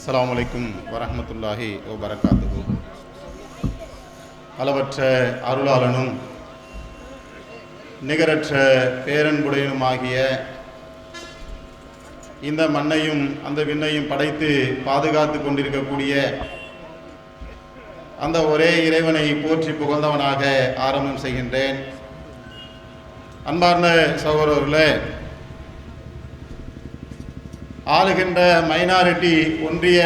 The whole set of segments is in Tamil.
அஸ்ஸலாமு அலைக்கும் ஓ வபரகாத்துஹு. அளவற்ற அருளாளனும் நிகரற்ற பேரன்புடையனுமாகிய இந்த மண்ணையும் அந்த விண்ணையும் படைத்து பாதுகாத்து கொண்டிருக்கக்கூடிய அந்த ஒரே இறைவனை போற்றி புகழ்ந்தவனாக ஆரம்பம் செய்கின்றேன். அன்பார்ந்த சகோதரர்களே ஆளுகின்ற மைனாரிட்டி ஒன்றிய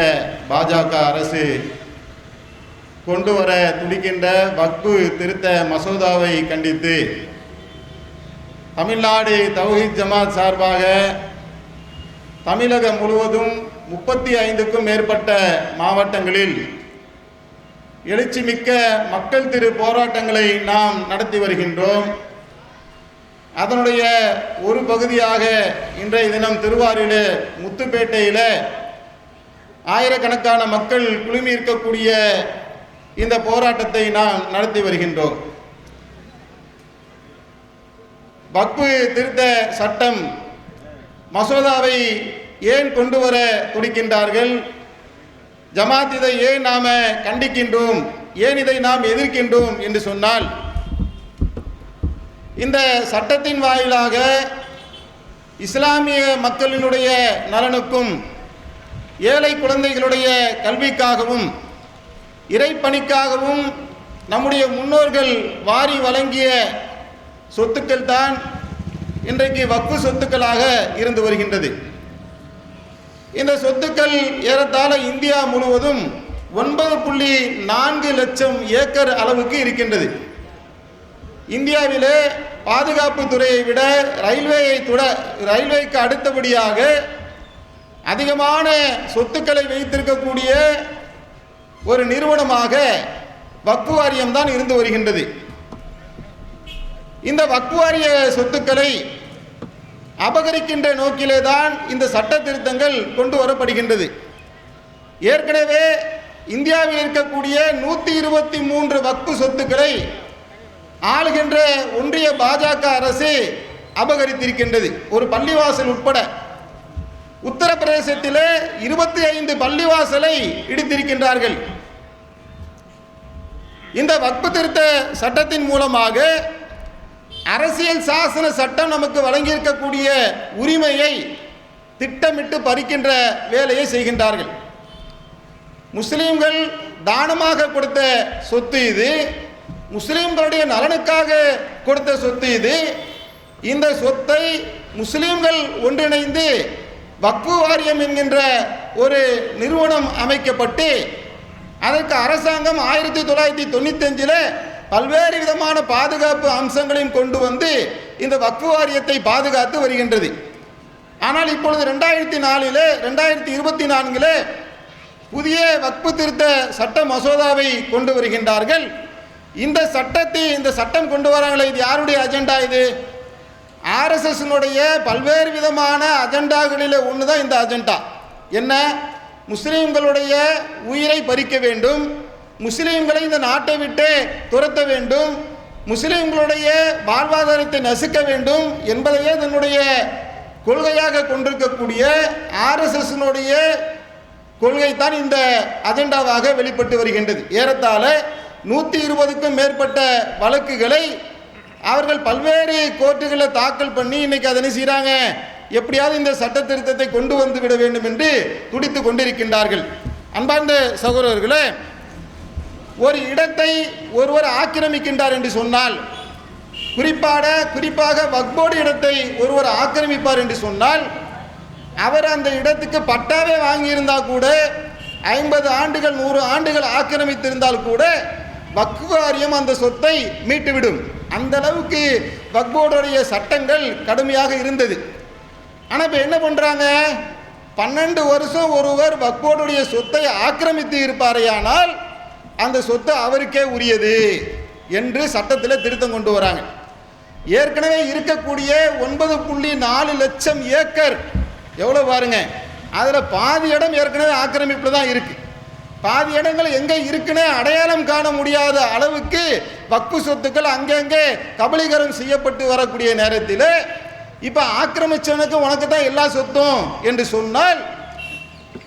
பாஜக அரசு கொண்டு வர துடிக்கின்ற வக்பு திருத்த மசோதாவை கண்டித்து தமிழ்நாடு தௌஹீத் ஜமாத் சார்பாக தமிழகம் முழுவதும் முப்பத்தி ஐந்துக்கும் மேற்பட்ட மாவட்டங்களில் எழுச்சிமிக்க மக்கள் திரு போராட்டங்களை நாம் நடத்தி வருகின்றோம். அதனுடைய ஒரு பகுதியாக இன்றைய தினம் திருவாரூரில் முத்துப்பேட்டையில் ஆயிரக்கணக்கான மக்கள் குழுமி இருக்கக்கூடிய இந்த போராட்டத்தை நாம் நடத்தி வருகின்றோம். வக்பு திருத்த சட்டம் மசோதாவை ஏன் கொண்டு வர துடிக்கின்றார்கள்? ஜமாத் இதை ஏன் நாம கண்டிக்கின்றோம்? ஏன் இதை நாம் எதிர்க்கின்றோம்? என்று சொன்னால் இந்த சட்டத்தின் வாயிலாக இஸ்லாமிய மக்களினுடைய நலனுக்கும் ஏழை குழந்தைகளுடைய கல்விக்காகவும் இறைப்பணிக்காகவும் நம்முடைய முன்னோர்கள் வாரி வழங்கிய சொத்துக்கள் தான் இன்றைக்கு வக்கு சொத்துக்களாக இருந்து வருகின்றது. இந்த சொத்துக்கள் ஏறத்தாழ இந்தியா முழுவதும் ஒன்பது புள்ளி நான்கு லட்சம் ஏக்கர் அளவுக்கு இருக்கின்றது. இந்தியாவிலே பாதுகாப்பு துறையை விட ரயில்வேயை துட ரயில்வேக்கு அடுத்தபடியாக அதிகமான சொத்துக்களை வைத்திருக்கக்கூடிய ஒரு நிறுவனமாக வக்கு வாரியம் தான் இருந்து வருகின்றது. இந்த வக்குவாரிய சொத்துக்களை அபகரிக்கின்ற நோக்கிலே தான் இந்த சட்ட திருத்தங்கள் கொண்டு வரப்படுகின்றது. ஏற்கனவே இந்தியாவில் இருக்கக்கூடிய நூற்றி இருபத்தி மூன்று வக்கு சொத்துக்களை ஆளுகின்ற ஒன்றிய பாஜக அரசு அபகரித்திருக்கின்றது. ஒரு பள்ளிவாசல் உட்பட உத்தரப்பிரதேசத்திலே இருபத்தி ஐந்து பள்ளிவாசலை இடித்திருக்கின்றார்கள். இந்த வக்பு திருத்த சட்டத்தின் மூலமாக அரசியல் சாசன சட்டம் நமக்கு வழங்கியிருக்கக்கூடிய உரிமையை திட்டமிட்டு பறிக்கின்ற வேலையை செய்கின்றார்கள். முஸ்லீம்கள் தானமாக கொடுத்த சொத்து இது. முஸ்லீம்களுடைய நலனுக்காக கொடுத்த சொத்து இது. இந்த சொத்தை முஸ்லீம்கள் ஒன்றிணைந்து வக்ஃபு வாரியம் என்கின்ற ஒரு நிறுவனம் அமைக்கப்பட்டு அதற்கு அரசாங்கம் ஆயிரத்தி தொள்ளாயிரத்தி தொண்ணூத்தஞ்சில் பல்வேறு விதமான பாதுகாப்பு அம்சங்களையும் கொண்டு வந்து இந்த வக்ஃபு வாரியத்தை பாதுகாத்து வருகின்றது. ஆனால் இப்பொழுது ரெண்டாயிரத்தி நாலில் ரெண்டாயிரத்தி இருபத்தி நான்கில் புதிய வக்பு திருத்த சட்ட மசோதாவை கொண்டு வருகின்றார்கள். இந்த சட்டத்தை இந்த சட்டம் கொண்டு வராங்களே இது யாருடைய அஜெண்டா இது? ஆர்எஸ்எஸ்னுடைய பல்வேறு விதமான அஜெண்டாக்களில் ஒன்று தான் இந்த அஜெண்டா. என்ன? முஸ்லீம்களுடைய உயிரை பறிக்க வேண்டும். முஸ்லீம்களை இந்த நாட்டை விட்டு துரத்த வேண்டும். முஸ்லீம்களுடைய வாழ்வாதாரத்தை நசுக்க வேண்டும் என்பதையே தன்னுடைய கொள்கையாக கொண்டிருக்கக்கூடிய ஆர்எஸ்எஸ்னுடைய கொள்கை தான் இந்த அஜெண்டாவாக வெளிப்பட்டு வருகின்றது. ஏறத்தாழ நூற்றி இருபதுக்கும் மேற்பட்ட வழக்குகளை அவர்கள் பல்வேறு கோர்ட்டுகளில் தாக்கல் பண்ணி இன்னைக்கு அதனை செய்கிறாங்க எப்படியாவது இந்த சட்ட திருத்தத்தை கொண்டு வந்து விட வேண்டும் என்று துடித்து கொண்டிருக்கின்றார்கள். அன்பார்ந்த சகோதரர்களே ஒரு இடத்தை ஒருவர் ஆக்கிரமிக்கின்றார் என்று சொன்னால் குறிப்பாக குறிப்பாக வக்போடு இடத்தை ஒருவர் ஆக்கிரமிப்பார் என்று சொன்னால் அவர் அந்த இடத்துக்கு பட்டாவே வாங்கியிருந்தால் கூட ஐம்பது ஆண்டுகள் நூறு ஆண்டுகள் ஆக்கிரமித்திருந்தால் கூட வக்ஃபு வாரியம் அந்த சொத்தை மீட்டுவிடும். அந்த அளவுக்கு வக்போர்டுடைய சட்டங்கள் கடுமையாக இருந்தது. ஆனால் இப்போ என்ன பண்ணுறாங்க பன்னெண்டு வருஷம் ஒருவர் வக்போர்டுடைய சொத்தை ஆக்கிரமித்து இருப்பாரையானால் அந்த சொத்து அவருக்கே உரியது என்று சட்டத்தில் திருத்தம் கொண்டு வராங்க. ஏற்கனவே இருக்கக்கூடிய ஒன்பது புள்ளி நாலு லட்சம் ஏக்கர் எவ்வளோ பாருங்க? அதில் பாதி இடம் ஏற்கனவே ஆக்கிரமிப்பில் தான் இருக்குது பாதி இடங்கள் எங்கே இருக்குன்னு அடையாளம் காண முடியாத அளவுக்கு வக்பு சொத்துக்கள் அங்கங்கே கபலீகரம் செய்யப்பட்டு வரக்கூடிய நேரத்தில் இப்போ ஆக்கிரமிச்சவனுக்கு உனக்கு தான் எல்லா சொத்தும் என்று சொன்னால்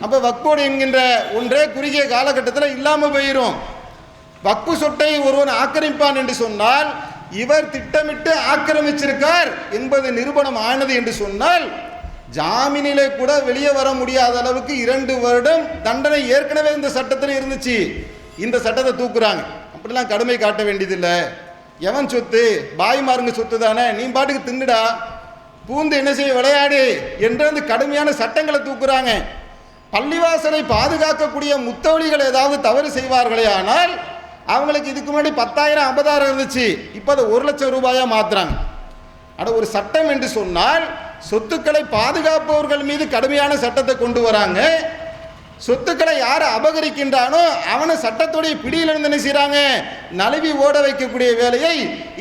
அப்போ வக்போடு என்கின்ற ஒன்றே குறுகிய காலகட்டத்தில் இல்லாமல் போயிடும் வக்பு சொத்தை ஒருவன் ஆக்கிரமிப்பான் என்று சொன்னால் இவர் திட்டமிட்டு ஆக்கிரமிச்சிருக்கார் என்பது நிரூபணம் ஆனது என்று சொன்னால் ஜாமீனிலே கூட வெளியே வர முடியாத அளவுக்கு இரண்டு வருடம் தண்டனை ஏற்கனவே இந்த சட்டத்தில் இருந்துச்சு. இந்த சட்டத்தை தூக்குறாங்க. அப்படிலாம் கடுமை காட்ட வேண்டியதில்லை. எவன் சொத்து? பாய்மாருங்க சொத்து தானே? நீ பாட்டுக்கு தின்னுடா. பூந்து என்ன செய்ய விளையாடு என்று அந்த கடுமையான சட்டங்களை தூக்குறாங்க. பள்ளிவாசலை பாதுகாக்கக்கூடிய முத்தவழிகள் ஏதாவது தவறு செய்வார்களே ஆனால் அவங்களுக்கு இதுக்கு முன்னாடி பத்தாயிரம் ஐம்பதாயிரம் இருந்துச்சு. இப்போ அதை ஒரு லட்சம் ரூபாயாக மாத்துறாங்க. ஆனால் ஒரு சட்டம் என்று சொன்னால் சொத்துக்களை பாதுகாப்பவர்கள் மீது கடுமையான சட்டத்தை கொண்டு வராங்க. சொத்துக்களை யார் அபகரிக்கின்றானோ அவனை சட்டத்துடைய பிடியிலிருந்து என்ன செய்கிறாங்க நழுவி ஓட வைக்கக்கூடிய வேலையை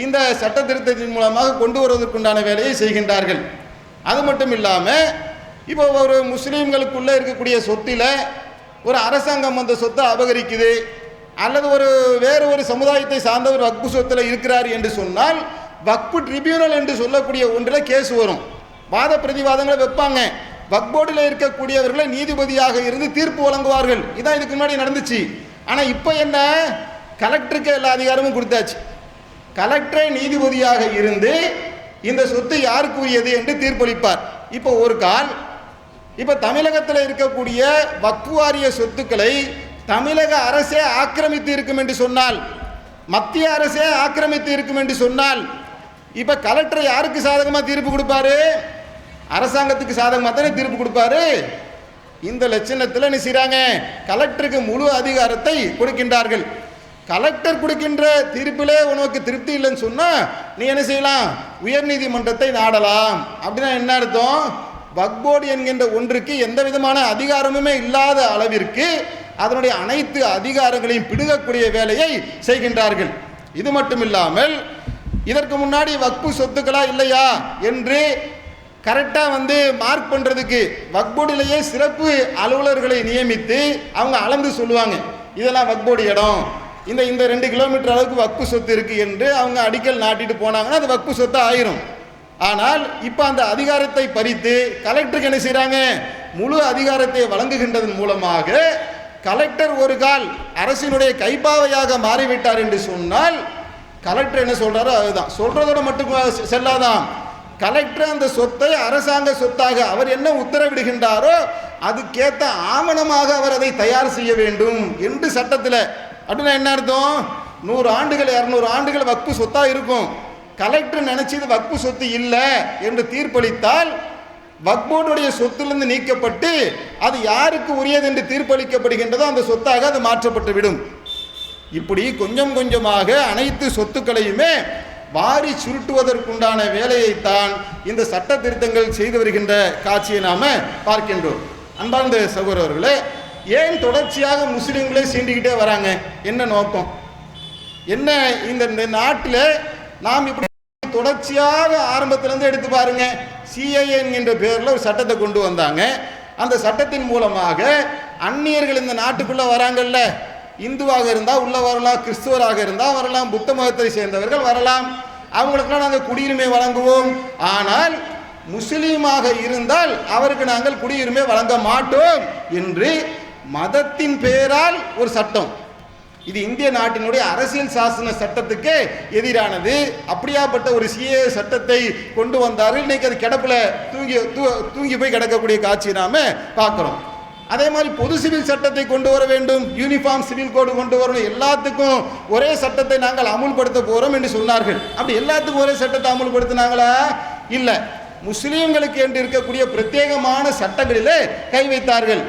இந்த சட்ட திருத்தத்தின் மூலமாக கொண்டு வருவதற்குண்டான வேலையை செய்கின்றார்கள். அது மட்டும் இல்லாமல் இப்போ ஒரு முஸ்லீம்களுக்குள்ளே இருக்கக்கூடிய சொத்தில் ஒரு அரசாங்கம் அந்த சொத்தை அபகரிக்குது அல்லது ஒரு வேறு ஒரு சமுதாயத்தை சார்ந்த ஒரு வக்பு சொத்தில் இருக்கிறார் என்று சொன்னால் வக்பு ட்ரிபியூனல் என்று சொல்லக்கூடிய ஒன்றில் கேஸ் வரும். வாத பிரதிவாதங்களை வைப்பாங்க. வக்போர்டில் இருக்கக்கூடியவர்களை நீதிபதியாக இருந்து தீர்ப்பு வழங்குவார்கள். இதான் இதுக்கு முன்னாடி நடந்துச்சு. ஆனால் இப்போ என்ன? கலெக்டருக்கு எல்லா அதிகாரமும் கொடுத்தாச்சு. கலெக்டரே நீதிபதியாக இருந்து இந்த சொத்து யாருக்கு உரியது என்று தீர்ப்பளிப்பார். இப்போ ஒரு கால் இப்போ தமிழகத்தில் இருக்கக்கூடிய வக்குவாரிய சொத்துக்களை தமிழக அரசே ஆக்கிரமித்து இருக்கும் என்று சொன்னால் மத்திய அரசே ஆக்கிரமித்து இருக்கும் என்று சொன்னால் இப்போ கலெக்டர் யாருக்கு சாதகமாக தீர்ப்பு கொடுப்பாரு? அரசாங்கத்துக்கு சாதகமாக தானே தீர்ப்பு கொடுப்பாரு. இந்த லட்சணத்தில் என்ன செய்கிறாங்க கலெக்டருக்கு முழு அதிகாரத்தை கொடுக்கின்றார்கள். கலெக்டர் கொடுக்கின்ற தீர்ப்பிலே உனக்கு திருப்தி இல்லைன்னு சொன்னால் நீ என்ன செய்யலாம்? உயர்நீதிமன்றத்தை நாடலாம். அப்படின்னா என்ன அர்த்தம்? வக்போர்டு என்கின்ற ஒன்றுக்கு எந்த விதமான அதிகாரமுமே இல்லாத அளவிற்கு அதனுடைய அனைத்து அதிகாரங்களையும் பிடுகக்கூடிய வேலையை செய்கின்றார்கள். இது மட்டும் இல்லாமல் இதற்கு முன்னாடி வக்பு சொத்துக்களா இல்லையா? என்று கரெக்டாக வந்து மார்க் பண்ணுறதுக்கு வக்போர்டிலேயே சிறப்பு அலுவலர்களை நியமித்து அவங்க அளந்து சொல்லுவாங்க. இதெல்லாம் வக்போர்டு இடம். இந்த இந்த ரெண்டு கிலோமீட்டர் அளவுக்கு வக்பு சொத்து இருக்குது என்று அவங்க அடிக்கல் நாட்டிட்டு போனாங்கன்னா அது வக்பு சொத்து ஆயிரும். ஆனால் இப்போ அந்த அதிகாரத்தை பறித்து கலெக்டருக்கு என்ன செய்கிறாங்க முழு அதிகாரத்தை வழங்குகின்றதன் மூலமாக கலெக்டர் ஒரு கால் அரசினுடைய கைப்பாவையாக மாறிவிட்டார் என்று சொன்னால் கலெக்டர் என்ன சொல்கிறாரோ அதுதான். சொல்கிறதோட மட்டும் செல்லாதான் கலெக்டர் அந்த சொத்தை அரசாங்க சொத்தாக அவர் என்ன உத்தரவிடுகின்றாரோ அதுக்கேற்ற ஆவணமாக அவர் அதை தயார் செய்ய வேண்டும் என்று சட்டத்தில். அப்படின்னா என்ன அர்த்தம்? நூறு ஆண்டுகள் இரநூறு ஆண்டுகள் வக்பு சொத்தாக இருக்கும். கலெக்டர் நினைச்சது வக்பு சொத்து இல்லை என்று தீர்ப்பளித்தால் வக்போர்டுடைய சொத்திலிருந்து நீக்கப்பட்டு அது யாருக்கு உரியது என்று தீர்ப்பளிக்கப்படுகின்றதோ அந்த சொத்தாக அது மாற்றப்பட்டு விடும் இப்படி கொஞ்சம் கொஞ்சமாக அனைத்து சொத்துக்களையுமே வாரி சுருட்டுவதற்குண்டான வேலையைத்தான் இந்த சட்ட திருத்தங்கள் செய்து வருகின்ற காட்சியை நாம் பார்க்கின்றோம். அன்பார்ந்த சகோதரர்களே ஏன் தொடர்ச்சியாக முஸ்லீம்களே சீண்டிக்கிட்டே வராங்க? என்ன நோக்கம்? என்ன இந்த இந்த நாட்டில் நாம் இப்படி தொடர்ச்சியாக ஆரம்பத்திலேருந்து எடுத்து பாருங்க சிஐஏ என்கின்ற பேரில் ஒரு சட்டத்தை கொண்டு வந்தாங்க. அந்த சட்டத்தின் மூலமாக அந்நியர்கள் இந்த நாட்டுக்குள்ளே வராங்கல்ல? இந்துவாக இருந்தால் உள்ள வரலாம் கிறிஸ்துவராக இருந்தால் வரலாம் புத்த மதத்தை சேர்ந்தவர்கள் வரலாம். அவங்களுக்கெல்லாம் நாங்கள் குடியுரிமை வழங்குவோம். ஆனால் முஸ்லீமாக இருந்தால் அவருக்கு நாங்கள் குடியுரிமை வழங்க மாட்டோம் என்று மதத்தின் பெயரால் ஒரு சட்டம். இது இந்திய நாட்டினுடைய அரசியல் சாசன சட்டத்துக்கு எதிரானது. அப்படியாப்பட்ட ஒரு சிஏ சட்டத்தை கொண்டு வந்தார்கள் இன்னைக்கு அது கிடப்பில் தூங்கி தூ- தூங்கி போய் கிடக்கக்கூடிய காட்சி நாம பார்க்குறோம். அதே மாதிரி பொது சிவில் சட்டத்தை கொண்டு வர வேண்டும் யூனிஃபார்ம் சிவில் கோடு கொண்டு வரணும் எல்லாத்துக்கும் ஒரே சட்டத்தை நாங்கள் அமுல்படுத்த போகிறோம் என்று சொன்னார்கள். அப்படி எல்லாத்துக்கும் ஒரே சட்டத்தை அமுல்படுத்தினாங்களா? இல்லை. முஸ்லீம்களுக்கு என்று இருக்கக்கூடிய பிரத்யேகமான சட்டங்களிலே கை வைத்தார்கள்.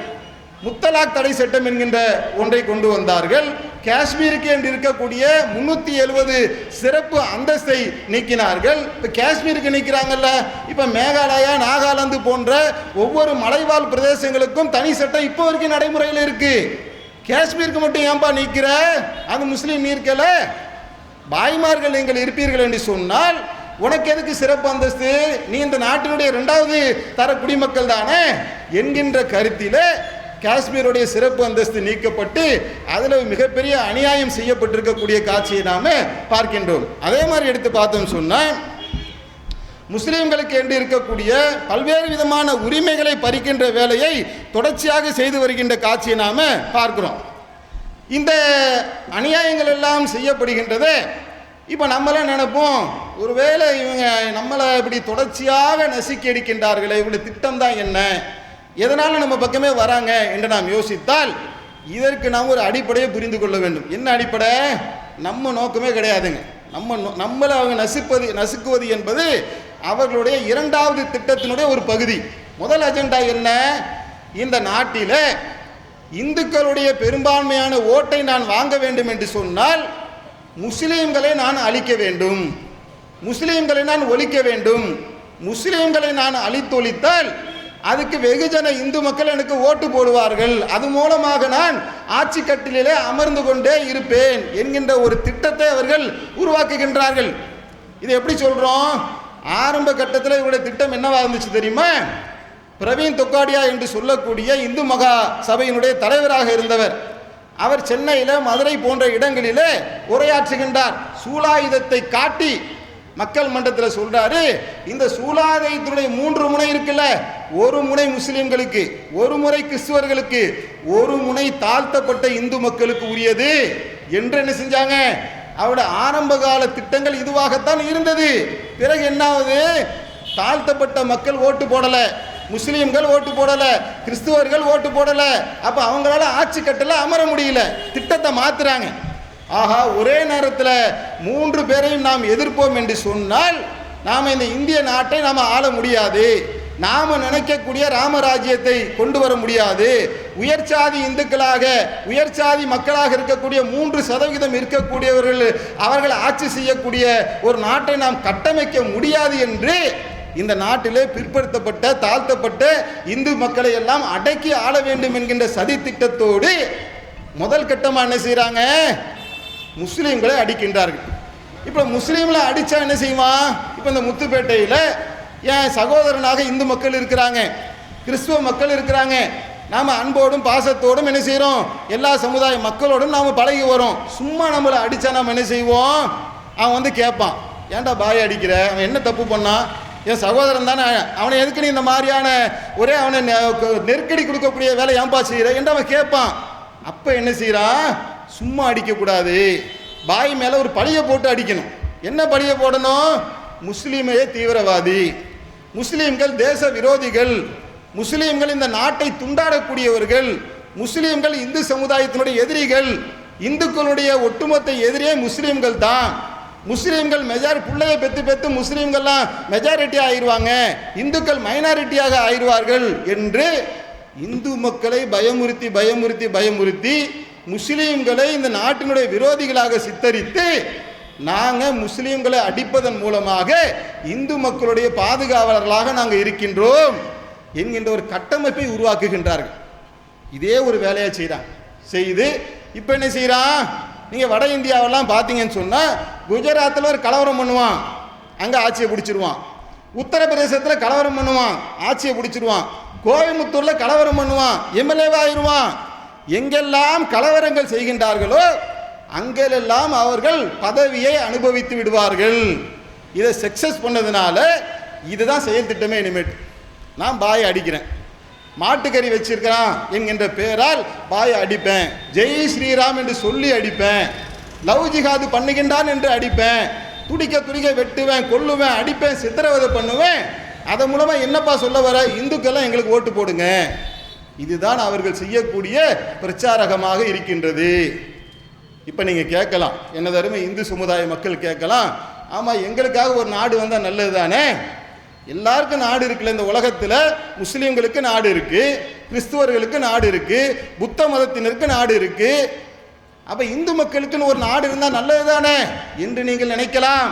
முத்தலாக் தடை சட்டம் என்கின்ற ஒன்றை கொண்டு வந்தார்கள். காஷ்மீருக்கு என்று இருக்கக்கூடிய முன்னூத்தி எழுபது சிறப்பு அந்தஸ்தை நீக்கினார்கள். இப்போ காஷ்மீருக்கு நீக்கிறாங்கல்ல இப்போ மேகாலயா நாகாலாந்து போன்ற ஒவ்வொரு மலைவாழ் பிரதேசங்களுக்கும் தனி சட்டம் இப்போ வரைக்கும் நடைமுறையில் இருக்கு. காஷ்மீருக்கு மட்டும் ஏன்பா நீக்கிற? அது முஸ்லீம் நீர்க்கல. பாய்மார்கள் நீங்கள் இருப்பீர்கள் என்று சொன்னால் உனக்கு எதுக்கு சிறப்பு அந்தஸ்து? நீ இந்த நாட்டினுடைய இரண்டாவது தர குடிமக்கள் தானே? என்கின்ற கருத்திலே காஷ்மீருடைய சிறப்பு அந்தஸ்து நீக்கப்பட்டு அதில் மிகப்பெரிய அநியாயம் செய்யப்பட்டிருக்கக்கூடிய காட்சியை நாம் பார்க்கின்றோம். அதே மாதிரி எடுத்து பார்த்தோம் சொன்னால் முஸ்லீம்களுக்கு என்று இருக்கக்கூடிய பல்வேறு விதமான உரிமைகளை பறிக்கின்ற வேலையை தொடர்ச்சியாக செய்து வருகின்ற காட்சியை நாம் பார்க்கிறோம். இந்த அநியாயங்கள் எல்லாம் செய்யப்படுகின்றது. இப்போ நம்மளாம் நினைப்போம் ஒருவேளை இவங்க நம்மளை இப்படி தொடர்ச்சியாக நசுக்கி அடிக்கின்றார்களே இவங்களுடைய திட்டம் தான் என்ன? எதனால் நம்ம பக்கமே வராங்க என்று நாம் யோசித்தால் இதற்கு நாம் ஒரு அடிப்படையை புரிந்து கொள்ள வேண்டும். என்ன அடிப்படை? நம்ம நோக்கமே கிடையாதுங்க. நம்ம நோ- நம்மளை அவங்க நசுப்பது நசுக்குவது என்பது அவர்களுடைய இரண்டாவது திட்டத்தினுடைய ஒரு பகுதி. முதல் அஜெண்டா என்ன? இந்த நாட்டில் இந்துக்களுடைய பெரும்பான்மையான ஓட்டை நான் வாங்க வேண்டும் என்று சொன்னால் முஸ்லீம்களை நான் அழிக்க வேண்டும். முஸ்லீம்களை நான் ஒழிக்க வேண்டும். முஸ்லீம்களை நான் அழித்தொழித்தால் அதுக்கு வெகுஜன இந்து மக்கள் எனக்கு ஓட்டு போடுவார்கள். அது மூலமாக நான் ஆட்சி கட்டிலே அமர்ந்து கொண்டே இருப்பேன் என்கின்ற ஒரு திட்டத்தை அவர்கள் உருவாக்குகின்றார்கள். இது எப்படி சொல்றோம்? ஆரம்ப கட்டத்தில் இவருடைய திட்டம் என்னவா இருந்துச்சு தெரியுமா? பிரவீன் தொக்காடியா என்று சொல்லக்கூடிய இந்து மகா சபையினுடைய தலைவராக இருந்தவர். அவர் சென்னையில் மதுரை போன்ற இடங்களிலே உரையாற்றுகின்றார். சூலாயுதத்தை காட்டி மக்கள் மன்றத்தில் சொல்கிறாரு இந்த சூலாதயத்தினுடைய மூன்று முனை இருக்குல்ல ஒரு முனை முஸ்லிம்களுக்கு ஒரு முறை கிறிஸ்துவர்களுக்கு ஒரு முனை தாழ்த்தப்பட்ட இந்து மக்களுக்கு உரியது என்று என்ன செஞ்சாங்க? அவருடைய ஆரம்ப கால திட்டங்கள் இதுவாகத்தான் இருந்தது. பிறகு என்னாவது? தாழ்த்தப்பட்ட மக்கள் ஓட்டு போடலை முஸ்லீம்கள் ஓட்டு போடலை கிறிஸ்துவர்கள் ஓட்டு போடலை அப்போ அவங்களால ஆட்சி கட்டலை அமர முடியல. திட்டத்தை மாற்றுறாங்க ஆஹா ஒரே நேரத்தில் மூன்று பேரையும் நாம் எதிர்ப்போம் என்று சொன்னால் நாம் இந்த இந்திய நாட்டை நாம் ஆள முடியாது. நாம் நினைக்கக்கூடிய ராமராஜ்யத்தை கொண்டு வர முடியாது. உயர்ச்சாதி இந்துக்களாக உயர்ச்சாதி மக்களாக இருக்கக்கூடிய மூன்று சதவிகிதம் இருக்கக்கூடியவர்கள் அவர்கள் ஆட்சி செய்யக்கூடிய ஒரு நாட்டை நாம் கட்டமைக்க முடியாது என்று இந்த நாட்டிலே பிற்படுத்தப்பட்ட தாழ்த்தப்பட்ட இந்து மக்களை எல்லாம் அடக்கி ஆள வேண்டும் என்கின்ற சதி திட்டத்தோடு முதல் கட்டமாக என்ன செய்கிறாங்க முஸ்லீம்களை அடிக்கின்றார்கள். இப்போ முஸ்லீம்களை அடித்தா என்ன செய்வான்? இப்போ இந்த முத்துப்பேட்டையில் என் சகோதரனாக இந்து மக்கள் இருக்கிறாங்க கிறிஸ்துவ மக்கள் இருக்கிறாங்க. நாம் அன்போடும் பாசத்தோடும் என்ன செய்கிறோம் எல்லா சமுதாய மக்களோடும் நாம் பழகி வரோம். சும்மா நம்மளை அடித்தா நாம் என்ன செய்வோம்? அவன் வந்து கேட்பான் ஏன்டா பாய் அடிக்கிற? அவன் என்ன தப்பு பண்ணான் என் சகோதரன் தானே அவனை எதுக்கு நீ இந்த மாதிரியான ஒரே அவனை நெ- நெருக்கடி கொடுக்கக்கூடிய வேலை ஏன்பா செய்கிற என்று அவன் கேட்பான். அப்போ என்ன செய்கிறான் சும்மா அடிக்கக்கூடாது. பாய் மேலே ஒரு பழியை போட்டு அடிக்கணும். என்ன பழியை போடணும்? முஸ்லீமையே தீவிரவாதி. முஸ்லீம்கள் தேச விரோதிகள். முஸ்லீம்கள் இந்த நாட்டை துண்டாடக்கூடியவர்கள். முஸ்லீம்கள் இந்து சமுதாயத்தினுடைய எதிரிகள். இந்துக்களுடைய ஒட்டுமொத்த எதிரியே முஸ்லீம்கள் தான். முஸ்லீம்கள் மெஜாரி பிள்ளைய பெற்று பெற்று முஸ்லீம்கள்லாம் மெஜாரிட்டி ஆயிடுவாங்க இந்துக்கள் மைனாரிட்டியாக ஆயிடுவார்கள் என்று இந்து மக்களை பயமுறுத்தி பயமுறுத்தி பயமுறுத்தி முஸ்லீம்களை இந்த நாட்டினுடைய விரோதிகளாக சித்தரித்து நாங்கள் முஸ்லீம்களை அடிப்பதன் மூலமாக இந்து மக்களுடைய பாதுகாவலர்களாக நாங்கள் இருக்கின்றோம் என்கின்ற ஒரு கட்டமைப்பை உருவாக்குகின்றார்கள். இதே ஒரு வேலையை செய்கிறான் செய்து இப்போ என்ன செய்கிறான் நீங்கள் வட இந்தியாவெல்லாம் பார்த்தீங்கன்னு சொன்னால் குஜராத்தில் ஒரு கலவரம் பண்ணுவான். அங்கே ஆட்சியை பிடிச்சிருவான். உத்தரப்பிரதேசத்தில் கலவரம் பண்ணுவான். ஆட்சியை பிடிச்சிருவான். கோயம்புத்தூரில் கலவரம் பண்ணுவான். எம்எல்ஏவா ஆயிடுவான் எங்கெல்லாம் கலவரங்கள் செய்கின்றார்களோ அங்கெல்லாம் அவர்கள் பதவியை அனுபவித்து விடுவார்கள். இதை சக்சஸ் பண்ணதுனால இதுதான் செயல் திட்டமே இனிமேட் நான் பாயை அடிக்கிறேன். மாட்டுக்கறி வச்சிருக்கிறான் என்கின்ற பெயரால் பாயை அடிப்பேன். ஜெய் ஸ்ரீராம் என்று சொல்லி அடிப்பேன். லவ் ஜிகாது பண்ணுகின்றான் என்று அடிப்பேன். துடிக்க துடிக்க வெட்டுவேன் கொல்லுவேன் அடிப்பேன் சித்திரவதை பண்ணுவேன். அதன் மூலமாக என்னப்பா சொல்ல வர? இந்துக்கெல்லாம் எங்களுக்கு ஓட்டு போடுங்க. இதுதான் அவர்கள் செய்யக்கூடிய பிரச்சாரகமாக இருக்கின்றது. இப்போ நீங்கள் கேட்கலாம். என்ன தருமை? இந்து சமுதாய மக்கள் கேட்கலாம். ஆமாம் எங்களுக்காக ஒரு நாடு வந்தால் நல்லது தானே எல்லாருக்கும் நாடு இருக்குல்ல இந்த உலகத்தில். முஸ்லீம்களுக்கு நாடு இருக்குது கிறிஸ்துவர்களுக்கு நாடு இருக்குது புத்த மதத்தினருக்கு நாடு இருக்குது அப்போ இந்து மக்களுக்குன்னு ஒரு நாடு இருந்தால் நல்லது தானே என்று நீங்கள் நினைக்கலாம்.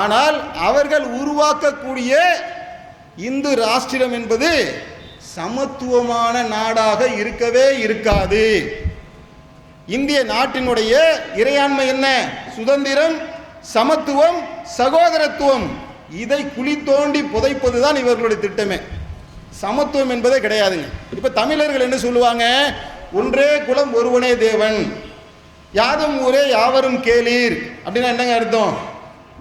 ஆனால் அவர்கள் உருவாக்கக்கூடிய இந்து ராஷ்டிரம் என்பது சமத்துவமான நாடாக இருக்கவே இருக்காது. இந்திய நாட்டினுடைய இறையாண்மை என்ன? சுதந்திரம் சமத்துவம் சகோதரத்துவம். இதை குழி தோண்டி புதைப்பதுதான் இவர்களுடைய திட்டமே. சமத்துவம் என்பதே கிடையாதுங்க. இப்ப தமிழர்கள் என்ன சொல்லுவாங்க? ஒன்றே குலம் ஒருவனே தேவன். யாதும் ஊரே யாவரும் கேளீர். அப்படின்னா என்னங்க அர்த்தம்?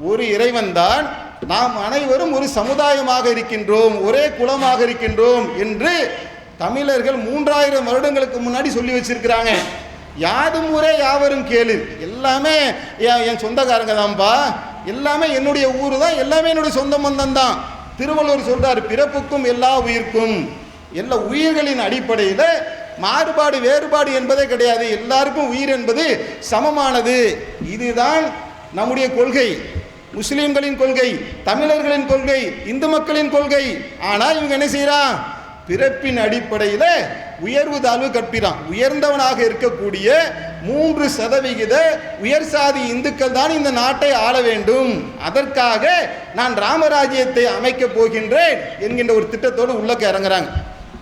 ஒரு இறைவன் தான் நாம் அனைவரும் ஒரு சமுதாயமாக இருக்கின்றோம் ஒரே குலமாக இருக்கின்றோம் என்று தமிழர்கள் மூன்றாயிரம் வருடங்களுக்கு முன்னாடி சொல்லி வச்சிருக்கிறாங்க. யாதும் ஊரே யாவரும் கேளு. எல்லாமே என் என் சொந்தக்காரங்க தான்ப்பா எல்லாமே என்னுடைய ஊர் தான். எல்லாமே என்னுடைய சொந்த மந்தம் தான். திருவள்ளுவர் சொல்றார் பிறப்புக்கும் எல்லா உயிர்க்கும். எல்லா உயிர்களின் அடிப்படையில் மாறுபாடு வேறுபாடு என்பதே கிடையாது. எல்லாருக்கும் உயிர் என்பது சமமானது. இதுதான் நம்முடைய கொள்கை. முஸ்லீம்களின் கொள்கை தமிழர்களின் கொள்கை இந்து மக்களின் கொள்கை. ஆனால் இவங்க என்ன செய்கிறான் பிறப்பின் அடிப்படையில் உயர்வு தாழ்வு கற்பிறான். உயர்ந்தவனாக இருக்கக்கூடிய மூன்று சதவிகித உயர் சாதி இந்துக்கள் தான் இந்த நாட்டை ஆள வேண்டும். அதற்காக நான் ராமராஜ்யத்தை அமைக்கப் போகின்றேன் என்கின்ற ஒரு திட்டத்தோடு உள்ளக்க இறங்குறாங்க.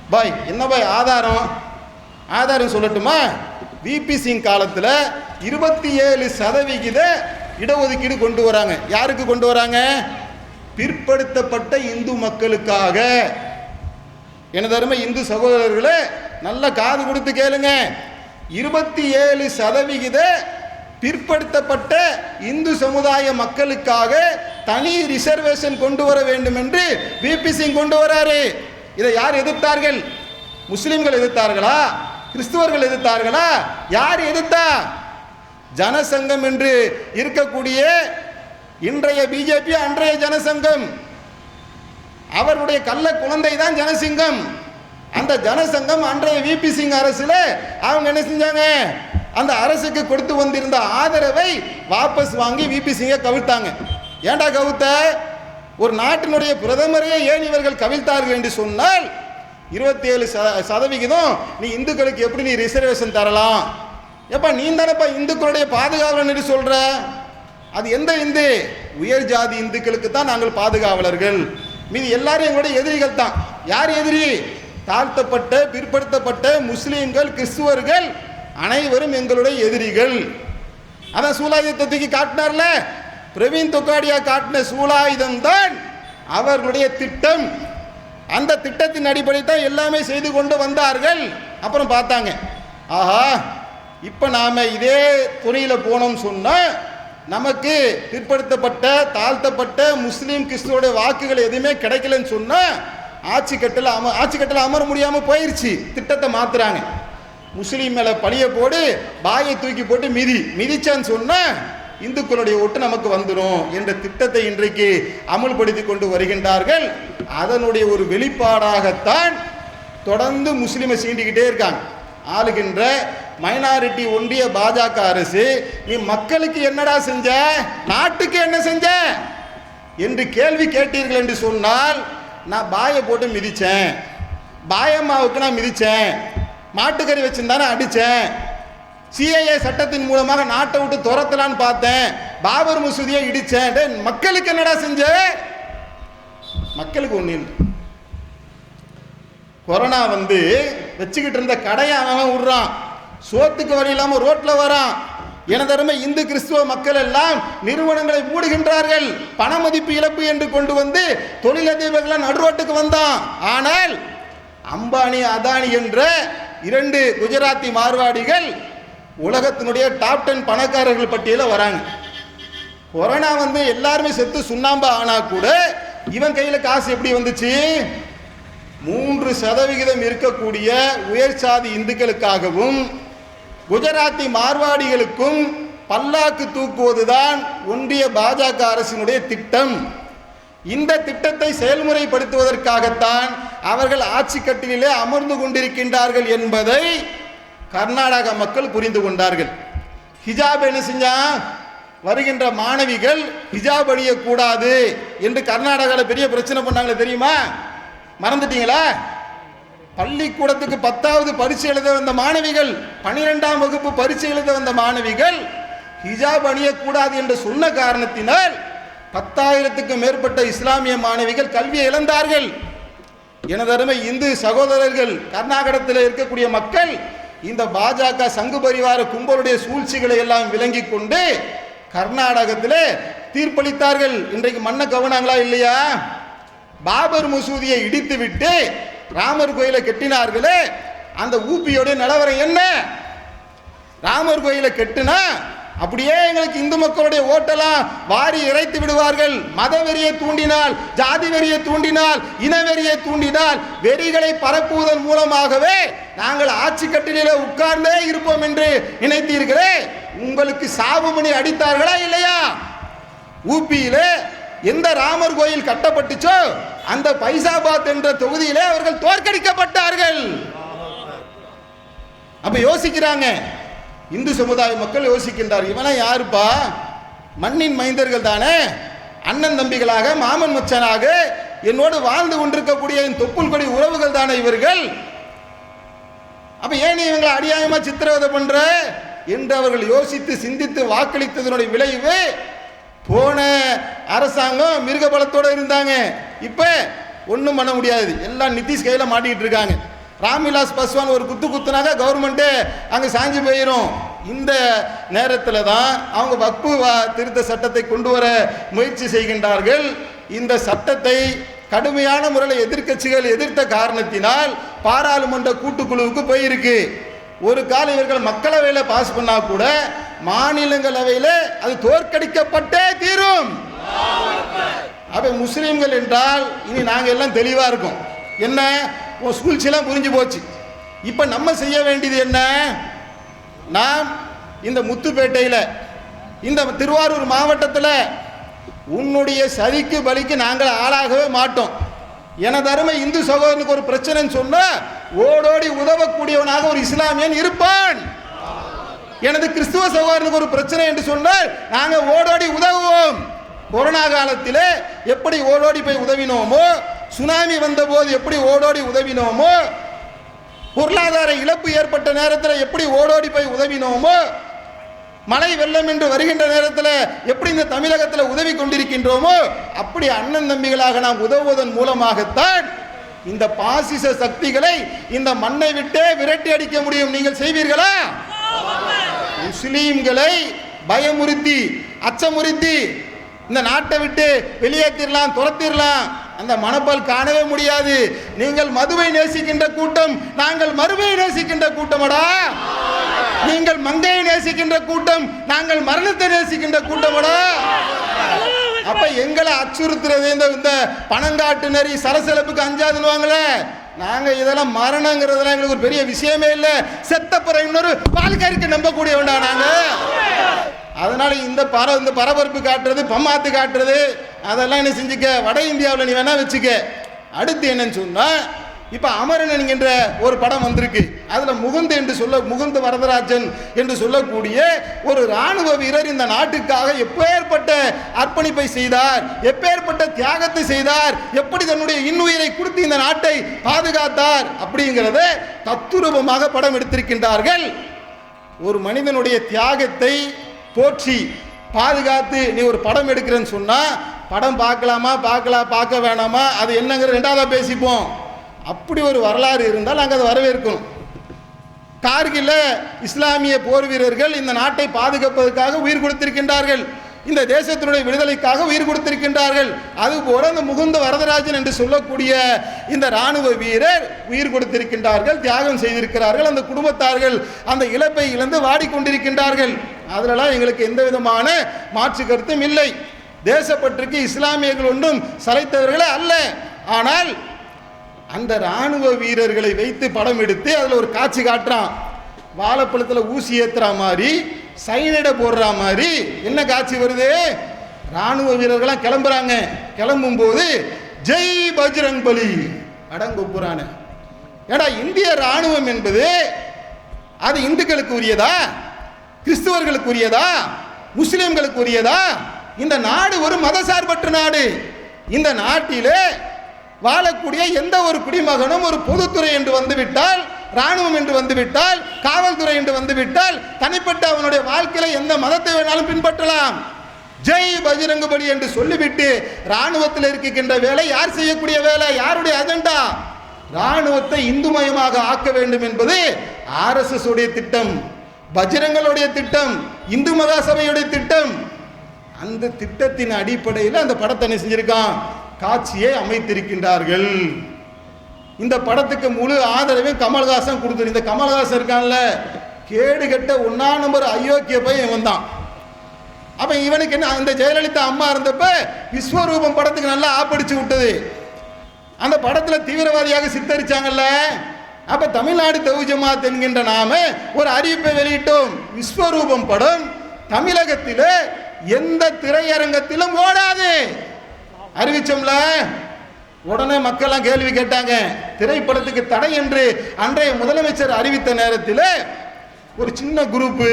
பாய் என்ன பாய் ஆதாரம்? ஆதாரம் சொல்லட்டுமா? விபி சிங் காலத்தில் இருபத்தி ஏழு சதவிகித இடஒதுக்கீடு கொண்டு வராங்க. யாருக்கு கொண்டு வராங்க? பிற்படுத்தப்பட்ட இந்து மக்களுக்காக. எனது அருமை இந்து சகோதரர்களே நல்ல காது கொடுத்து கேளுங்க. இருபத்தி ஏழு சதவிகித பிற்படுத்தப்பட்ட இந்து சமுதாய மக்களுக்காக தனி ரிசர்வேஷன் கொண்டு வர வேண்டும் என்று பிபி சிங் கொண்டு வராரு. இதை யார் எதிர்த்தார்கள்? முஸ்லிம்கள் எதிர்த்தார்களா? கிறிஸ்துவர்கள் எதிர்த்தார்களா? யார் எதிர்த்தா? ஜனசங்கம் என்று இருக்கக்கூடிய இன்றைய பிஜேபி அன்றைய ஜனசங்கம். அவருடைய கள்ள குழந்தை தான் ஜனசிங்கம். அந்த ஜனசங்கம் அன்றைய விபி சிங் அரசுல அவங்க என்ன செஞ்சாங்க? அந்த அரசுக்கு கொடுத்து வந்திருந்த ஆதரவை வாபஸ் வாங்கி விபி சிங்கை கவிழ்த்தாங்க. ஏன்டா கவிழ்த்த? ஒரு நாட்டினுடைய பிரதமரையே ஏன் இவர்கள் கவிழ்த்தார்கள் என்று சொன்னால் இருபத்தி ஏழு சதவிகிதம் நீ இந்துக்களுக்கு எப்படி நீ ரிசர்வேஷன் தரலாம்? எப்பா நீ தானேப்பா இந்துக்களுடைய பாதுகாவலன்னு என்று சொல்ற? அது எந்த இந்து? உயர் ஜாதி இந்துக்களுக்கு தான் நாங்கள் பாதுகாவலர்கள். மீது எல்லாரும் எங்களுடைய எதிரிகள் தான். யார் எதிரி? தாழ்த்தப்பட்ட பிற்படுத்தப்பட்ட முஸ்லீம்கள் கிறிஸ்துவர்கள் அனைவரும் எங்களுடைய எதிரிகள். அதான் சூலாயுதத்தை தூக்கி காட்டினார்ல? பிரவீன் தொக்காடியா காட்டின சூலாயுதம் தான் அவர்களுடைய திட்டம். அந்த திட்டத்தின் அடிப்படை தான் எல்லாமே செய்து கொண்டு வந்தார்கள். அப்புறம் பார்த்தாங்க. ஆஹா இப்போ நாம் இதே துறையில் போனோம்னு சொன்னால் நமக்கு பிற்படுத்தப்பட்ட தாழ்த்தப்பட்ட முஸ்லீம் கிறிஸ்துவோடைய வாக்குகள் எதுவுமே கிடைக்கலன்னு சொன்னால் ஆட்சி கட்டில் அம ஆட்சி கட்டில் அமர முடியாமல் போயிருச்சு. திட்டத்தை மாற்றுறாங்க முஸ்லீம் மேலே பழிய போடு பாயை தூக்கி போட்டு மிதி. மிதிச்சான்னு சொன்னால் இந்துக்களுடைய ஒட்டு நமக்கு வந்துடும் என்ற திட்டத்தை இன்றைக்கு அமல்படுத்தி கொண்டு வருகின்றார்கள். அதனுடைய ஒரு வெளிப்பாடாகத்தான் தொடர்ந்து முஸ்லீமை சீண்டிக்கிட்டே இருக்காங்க. ஆளுகின்ற மைனாரிட்டி ஒன்றிய பாஜக அரசு நீ மக்களுக்கு என்னடா செஞ்ச? நாட்டுக்கு என்ன செஞ்ச? என்று கேள்வி கேட்டீர்கள் என்று சொன்னால் நான் பாயை போட்டு மிதித்தேன் பாயம்மாவுக்கு நான் மிதித்தேன் மாட்டுக்கறி வச்சுருந்தானே அடித்தேன் சிஐஏ சட்டத்தின் மூலமாக நாட்டை விட்டு துரத்தலான்னு பார்த்தேன். பாபர் மசூதியை இடித்தேன் மக்களுக்கு என்னடா செஞ்ச? மக்களுக்கு ஒன்றும் கொரோனா வந்து வச்சுக்கிட்டு இருந்த கடையை அவன் விடுறான். சோத்துக்கு வழி இல்லாமல் ரோட்டில் வரான். எனதருமை இந்து கிறிஸ்துவ மக்கள் எல்லாம் நிறுவனங்களை மூடுகின்றார்கள். பண மதிப்பு இழப்பு என்று கொண்டு வந்து தொழிலதிபர்கள் நடுரோட்டுக்கு வந்தான். ஆனால் அம்பானி அதானி என்ற இரண்டு குஜராத்தி மார்வாடிகள் உலகத்தினுடைய டாப் டென் பணக்காரர்கள் பட்டியலில் வராங்க. கொரோனா வந்து எல்லாருமே செத்து சுண்ணாம்பா ஆனால் கூட இவன் கையில் காசு எப்படி வந்துச்சு? மூன்று சதவிகிதம் இருக்கக்கூடிய உயர் சாதி இந்துக்களுக்காகவும் குஜராத்தி மார்வாடிகளுக்கும் பல்லாக்கு தூக்குவதுதான் ஒன்றிய பாஜக அரசினுடைய திட்டம். இந்த திட்டத்தை செயல்முறைப்படுத்துவதற்காகத்தான் அவர்கள் ஆட்சி கட்டிலே அமர்ந்து கொண்டிருக்கின்றார்கள் என்பதை கர்நாடக மக்கள் புரிந்து கொண்டார்கள். ஹிஜாப் என்ன செஞ்சா? வருகின்ற மாணவிகள் ஹிஜாப் அணியக்கூடாது என்று கர்நாடகாவில் பெரிய பிரச்சனை பண்ணாங்களே தெரியுமா? மறந்துட்டீங்களா? பள்ளிக்கூடத்துக்கு பத்தாவது பரிசு எழுத வந்த மாணவிகள் பனிரெண்டாம் வகுப்பு பரிசு எழுத வந்த மாணவிகள் ஹிஜாப் அணியக்கூடாது என்று சொன்ன காரணத்தினால் பத்தாயிரத்துக்கும் மேற்பட்ட இஸ்லாமிய மாணவிகள் கல்வியை இழந்தார்கள். எனது அருமை இந்து சகோதரர்கள் கர்நாடகத்தில் இருக்கக்கூடிய மக்கள் இந்த பாஜக சங்கு பரிவார கும்பலுடைய சூழ்ச்சிகளை எல்லாம் விளங்கி கொண்டு கர்நாடகத்தில் தீர்ப்பளித்தார்கள். இன்றைக்கு மன்ன கவனாங்களா இல்லையா? பாபர் மசூதியை இடித்து விட்டு ராமர் கோயிலை கட்டினார்களே அந்த ஊபியோடைய நிலவரம் என்ன? ராமர் கோயிலை கெட்டுனா அப்படியே எங்களுக்கு இந்து மக்களுடைய ஓட்டெல்லாம் வாரி இறைத்து விடுவார்கள். மத வெறியை தூண்டினால் ஜாதி வெறியை தூண்டினால் இன வெறியை தூண்டினால் வெறிகளை பரப்புவதன் மூலமாகவே நாங்கள் ஆட்சி கட்டிலே உட்கார்ந்தே இருப்போம் என்று நினைத்தீர்களே. உங்களுக்கு சாவுமணி அடித்தார்களா இல்லையா? ஊபியிலே எந்த ராமர் கோயில் கட்டப்பட்டுச்சோ அந்த பைசாபாத் என்ற தொகுதியிலே அவர்கள் தோற்கடிக்கப்பட்டார்கள். அப்ப யோசிக்கிறாங்க. இந்து சமுதாய மக்கள் யோசிக்கின்றார். இவனா யாருப்பா? மண்ணின் மைந்தர்கள் தானே. அண்ணன் தம்பிகளாக மாமன் மச்சனாக என்னோடு வாழ்ந்து கொண்டிருக்கக்கூடிய என் தொப்புள் கொடி உறவுகள் தானே இவர்கள். அப்ப ஏன் இவங்களை அடியாயமா சித்திரவதை பண்ற? என்று அவர்கள் யோசித்து சிந்தித்து வாக்களித்ததனுடைய விளைவு போன அரசாங்கம் மிருக பலத்தோடு இருந்தாங்க. இப்போ ஒன்றும் பண்ண முடியாது. எல்லாம் நிதிஷ் கையில மாட்டிக்கிட்டு இருக்காங்க. ராம்விலாஸ் பஸ்வான் ஒரு குத்து குத்துனாக்க கவர்மெண்ட்டு அங்கே சாஞ்சி போயிடும் இந்த நேரத்தில் தான் அவங்க வக்பு திருத்த சட்டத்தை கொண்டு வர முயற்சி செய்கின்றார்கள். இந்த சட்டத்தை கடுமையான முறையில் எதிர்க்கட்சிகள் எதிர்த்த காரணத்தினால் பாராளுமன்ற கூட்டுக்குழுவுக்கு போயிருக்கு. ஒரு காலம் இவர்கள் மக்களவையில் பாஸ் பண்ணால் கூட மாநிலங்களவையில் அது தோற்கடிக்கப்பட்டே தீரும். அப்போ முஸ்லீம்கள் என்றால் இனி நாங்கள் எல்லாம் தெளிவாக இருக்கோம். என்ன? உன் சூழ்ச்சியெல்லாம் புரிஞ்சு போச்சு. இப்போ நம்ம செய்ய வேண்டியது என்ன? நாம் இந்த முத்துப்பேட்டையில் இந்த திருவாரூர் மாவட்டத்தில் உன்னுடைய சதிக்கு பலிக்கு நாங்கள் ஆளாகவே மாட்டோம். எனது அருமை இந்து சகோதரனுக்கு ஒரு பிரச்சனைன்னு சொன்னால் ஓடோடி உதவக்கூடியவனாக ஒரு இஸ்லாமியன் இருப்பான். எனது கிறிஸ்துவ சகோதரனுக்கு ஒரு பிரச்சனை என்று சொன்னால் நாங்கள் ஓடோடி உதவுவோம். கொரோனா காலத்தில் எப்படி ஓடோடி போய் உதவினோமோ சுனாமி வந்தபோது எப்படி ஓடோடி உதவினோமோ பொருளாதார இழப்பு ஏற்பட்ட நேரத்தில் எப்படி ஓடோடி போய் உதவினோமோ மழை வெள்ளம் என்று வருகின்ற நேரத்தில் எப்படி இந்த தமிழகத்தில் உதவி கொண்டிருக்கின்றோமோ அப்படி அண்ணன் தம்பிகளாக நாம் உதவுவதன் மூலமாகத்தான் இந்த பாசிச சக்திகளை இந்த மண்ணை விட்டே விரட்டி அடிக்க முடியும். நீங்கள் செய்வீர்களா? முஸ்லீம்களை பயமுறுத்தி அச்சமுறுத்தி இந்த நாட்டை விட்டு வெளியேற்றிடலாம் துரத்திடலாம். அந்த மனப்பால் காணவே முடியாது. நீங்கள் மதுவை நேசிக்கின்ற கூட்டம் நாங்கள் மறுவை நேசிக்கின்ற கூட்டமடா? நீங்கள் மங்கையை நேசிக்கின்ற கூட்டம் நாங்கள் மரணத்தை நேசிக்கின்ற கூட்டமடா? அப்ப எங்களை அச்சுறுத்துறது இந்த இந்த பணங்காட்டு நெறி சரசலப்புக்கு அஞ்சாதுன்னுவாங்களே நாங்க இதெல்லாம் மரணங்கிறதுலாம் எங்களுக்கு ஒரு பெரிய விஷயமே இல்லை. செத்த பிற இன்னொரு வாழ்க்கைக்கு வேண்டாம் நாங்க. அதனால இந்த பர இந்த பரபரப்பு காட்டுறது பம்மாத்து காட்டுறது அதெல்லாம் என்ன செஞ்சுக்க வட இந்தியாவில் நீ வேணால் வச்சுக்க. அடுத்து என்னன்னு சொன்னால் இப்போ அமரன் என்கின்ற ஒரு படம் வந்திருக்கு. அதில் முகுந்து என்று சொல்ல முகுந்த வரதராஜன் என்று சொல்லக்கூடிய ஒரு ராணுவ வீரர் இந்த நாட்டுக்காக எப்பேற்பட்ட அர்ப்பணிப்பை செய்தார் எப்பேற்பட்ட தியாகத்தை செய்தார் எப்படி தன்னுடைய இன்னுயிரை கொடுத்து இந்த நாட்டை பாதுகாத்தார் அப்படிங்கிறத தத்துரூபமாக படம் எடுத்திருக்கின்றார்கள். ஒரு மனிதனுடைய தியாகத்தை போற்றி பாதுகாத்து நீ ஒரு படம் எடுக்கிறேன்னு சொன்னால் படம் பார்க்கலாமா பார்க்கலாம் பார்க்க வேணாமா? அது என்னங்கிற ரெண்டாவதாக பேசிப்போம். அப்படி ஒரு வரலாறு இருந்தால் நாங்கள் அதை வரவேற்கணும். கார்கில்ல இஸ்லாமிய போர் வீரர்கள் இந்த நாட்டை பாதுகாப்பதற்காக உயிர் கொடுத்திருக்கின்றார்கள். இந்த தேசத்தினுடைய விடுதலைக்காக உயிர் கொடுத்திருக்கின்றார்கள். அதுபோல அந்த முகுந்த வரதராஜன் என்று சொல்லக்கூடிய இந்த ராணுவ வீரர் உயிர் கொடுத்திருக்கின்றார்கள் தியாகம் செய்திருக்கிறார்கள். அந்த குடும்பத்தார்கள் அந்த இழப்பை இழந்து வாடிக்கொண்டிருக்கின்றார்கள். அதிலலாம் எங்களுக்கு எந்த விதமான மாற்று கருத்தும் இல்லை. தேசப்பற்றுக்கு இஸ்லாமியர்கள் ஒன்றும் சளைத்தவர்களே அல்ல. ஆனால் அந்த ராணுவ வீரர்களை வைத்து படம் எடுத்து அதில் ஒரு காட்சி காட்டுறான். வாழைப்பழத்தில் ஊசி ஏற்றுற மாதிரி சைனடை போடுற மாதிரி என்ன காட்சி வருது? ராணுவ வீரர்கள்லாம் கிளம்புறாங்க. கிளம்பும்போது ஜெய் பஜ்ரங் பலி! அடங்கொப்புறான ஏடா இந்திய ராணுவம் என்பது அது இந்துக்களுக்கு உரியதா கிறிஸ்துவர்களுக்கு உரியதா முஸ்லிம்களுக்கு உரியதா இந்த நாடு ஒரு மதசார்பற்ற நாடு. இந்த நாட்டிலே வாழக்கூடிய எந்த ஒரு குடிமகனும் ஒரு பொதுத்துறை என்று வந்துவிட்டால் ராணுவம் என்று வந்துவிட்டால் காவல்துறை என்று வந்துவிட்டால் தனிப்பட்ட அவனுடைய வாழ்க்கையில எந்த மதத்தை வேணாலும் பின்பற்றலாம். ஜெய் பஜ்ரங்கபலி என்று சொல்லிவிட்டு ராணுவத்தில் இருக்கின்ற வேலை யார் செய்யக்கூடிய வேலை? யாருடைய அஜெண்டா? ராணுவத்தை இந்துமயமாக ஆக்க வேண்டும் என்பது ஆர்எஸ்எஸ் உடைய திட்டம் பஜ்ரங்களுடைய திட்டம் இந்து மகாசபையுடைய திட்டம் அந்த திட்டத்தின் அடிப்படையில் அந்த படத்தை என்ன செஞ்சிருக்கான்? காட்சியை அமைத்திருக்கின்றார்கள். இந்த படத்துக்கு முழு ஆதரவையும் கமல்ஹாசன் கொடுத்துரு. இந்த கமல்ஹாசன் இருக்கான்ல கேடு கெட்ட ஒன்னா நம்பர் அயோக்கிய பையன் இவன் தான். இவனுக்கு என்ன இந்த ஜெயலலிதா அம்மா இருந்தப்ப விஸ்வரூபம் படத்துக்கு நல்லா ஆப்படிச்சு விட்டது. அந்த படத்தில் தீவிரவாதியாக சித்தரிச்சாங்கல்ல. அப்போ தமிழ்நாடு தவு ஜமாத் என்கின்ற நாம ஒரு அறிவிப்பை வெளியிட்டோம். விஸ்வரூபம் படம் தமிழகத்தில் எந்த திரையரங்கத்திலும் ஓடாது. அறிவிச்சோம்ல? உடனே மக்கள்லாம் கேள்வி கேட்டாங்க. திரைப்படத்துக்கு தடை என்று அன்றைய முதலமைச்சர் அறிவித்த நேரத்தில் ஒரு சின்ன குரூப்பு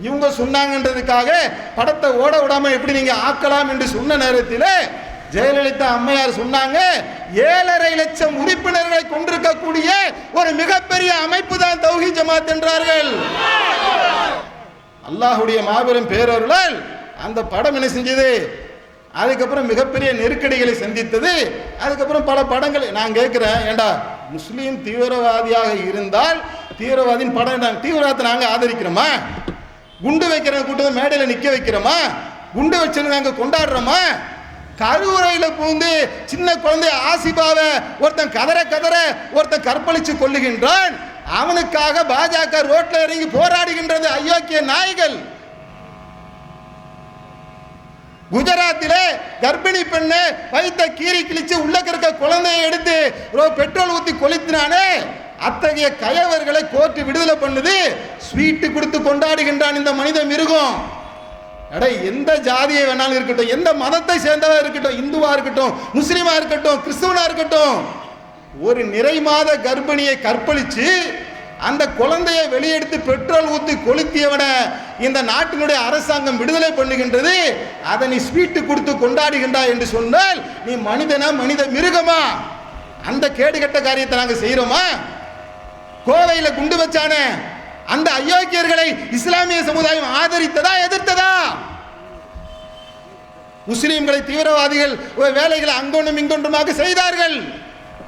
இவங்க சொன்னாங்கன்றதுக்காக படத்தை ஓட விடாம எப்படி நீங்க ஆக்கலாம் என்று சொன்ன நேரத்தில் ஜெயலலிதா அம்மையார் சொன்னாங்க ஏழரை லட்சம் உறுப்பினர்களை கொண்டிருக்கக்கூடிய ஒரு மிகப்பெரிய அமைப்பு தான் தௌஹி ஜமாத் என்றார்கள். அல்லாஹுடைய மாபெரும் பேரருளால் அந்த படம் என்ன செஞ்சது? அதுக்கப்புறம் மிகப்பெரிய நெருக்கடிகளை சந்தித்தது. அதுக்கப்புறம் பல படங்களை நான் கேட்குறேன் ஏண்டா முஸ்லீம் தீவிரவாதியாக இருந்தால் தீவிரவாதியின் படம் நாங்கள் தீவிரவாதத்தை நாங்கள் ஆதரிக்கிறோமா? குண்டு வைக்கிற கூட்டம் மேடையில் நிற்க வைக்கிறோமா? குண்டு வச்சு நாங்கள் கொண்டாடுறோமா? கருவுரையில் பூந்து சின்ன குழந்தை ஆசிபாவை ஒருத்தன் கதற கதற ஒருத்தன் கற்பழித்து கொள்ளுகின்றான் அவனுக்காக பாஜக ரோட்டில் இறங்கி போராடுகின்றது அயோக்கிய நாய்கள். குஜராத்திலே கர்ப்பிணி பெண்ணு வயித்த கீறி கிழிச்சு உள்ள இருக்க குழந்தையை எடுத்து ரோ- பெட்ரோல் ஊற்றி கொளுத்தினானே அத்தகைய கயவர்களை கோர்ட்டு விடுதலை பண்ணுது ஸ்வீட்டு கொடுத்து கொண்டாடுகின்றான் இந்த மனித மிருகம். அடே எந்த ஜாதியை வேணாலும் இருக்கட்டும் எந்த மதத்தை சேர்ந்தவா இருக்கட்டும் இந்துவா இருக்கட்டும் முஸ்லீமா இருக்கட்டும் கிறிஸ்துவனா இருக்கட்டும் ஒரு நிறை மாத கர்ப்பிணியை கற்பழிச்சு அந்த குழந்தையை வெளியெடுத்து பெட்ரோல் ஊற்றி கொளுத்தியவனை இந்த நாட்டினுடைய அரசாங்கம் விடுதலை பண்ணுகின்றது. அதை நீ ஸ்வீட்டு கொடுத்து கொண்டாடுகின்றா என்று சொன்னால் நீ மனிதனா மனித மிருகமா? அந்த கேடுகட்ட காரியத்தை நாங்கள் செய்கிறோமா கோவையில் குண்டு வச்சான அந்த அயோக்கியர்களை இஸ்லாமிய சமுதாயம் ஆதரித்ததா எதிர்த்ததா? முஸ்லீம்களை தீவிரவாதிகள் வேலைகளை அங்கொன்றும் இங்கொன்றுமாக செய்தார்கள்.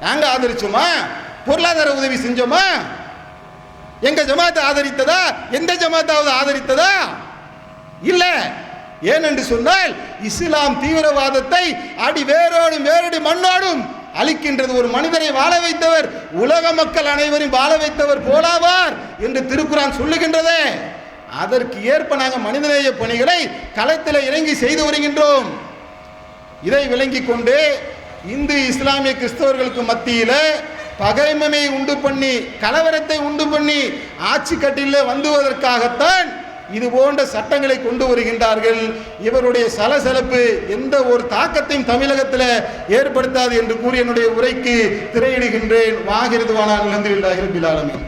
நாங்கள் ஆதரிச்சோமா? பொருளாதார உதவி செஞ்சோமா? எங்க ஜமாத்தை ஆதரித்ததா? எந்த ஜமாத்தாவது ஆதரித்ததா? இல்ல. ஏனென்று சொன்னால் இஸ்லாம் தீவிரவாதத்தை அடி வேரோடும் வேரடி மண்ணோடும் அழிக்கின்றது. ஒரு மனிதரை வாழ வைத்தவர் உலக மக்கள் அனைவரையும் வாழ வைத்தவர் போலாவார் என்று திருக்குறான் சொல்லுகின்றதே. அதற்கு ஏற்ப நாங்கள் மனிதநேய பணிகளை களத்தில் இறங்கி செய்து வருகின்றோம். இதை விளங்கிக் கொண்டு இந்து இஸ்லாமிய கிறிஸ்தவர்களுக்கு மத்தியில் பகைமையை உண்டு பண்ணி கலவரத்தை உண்டு பண்ணி ஆட்சி கட்டில வந்துவதற்காகத்தான் இது போன்ற சட்டங்களை கொண்டு வருகின்றார்கள். இவருடைய சலசலப்பு எந்த ஒரு தாக்கத்தையும் தமிழகத்தில் ஏற்படுத்தாது என்று கூறி என்னுடைய உரைக்கு திரையிடுகின்றேன். வாகிருதுவானால் நன்றி இல்லாஹிரபில் ஆலமீன்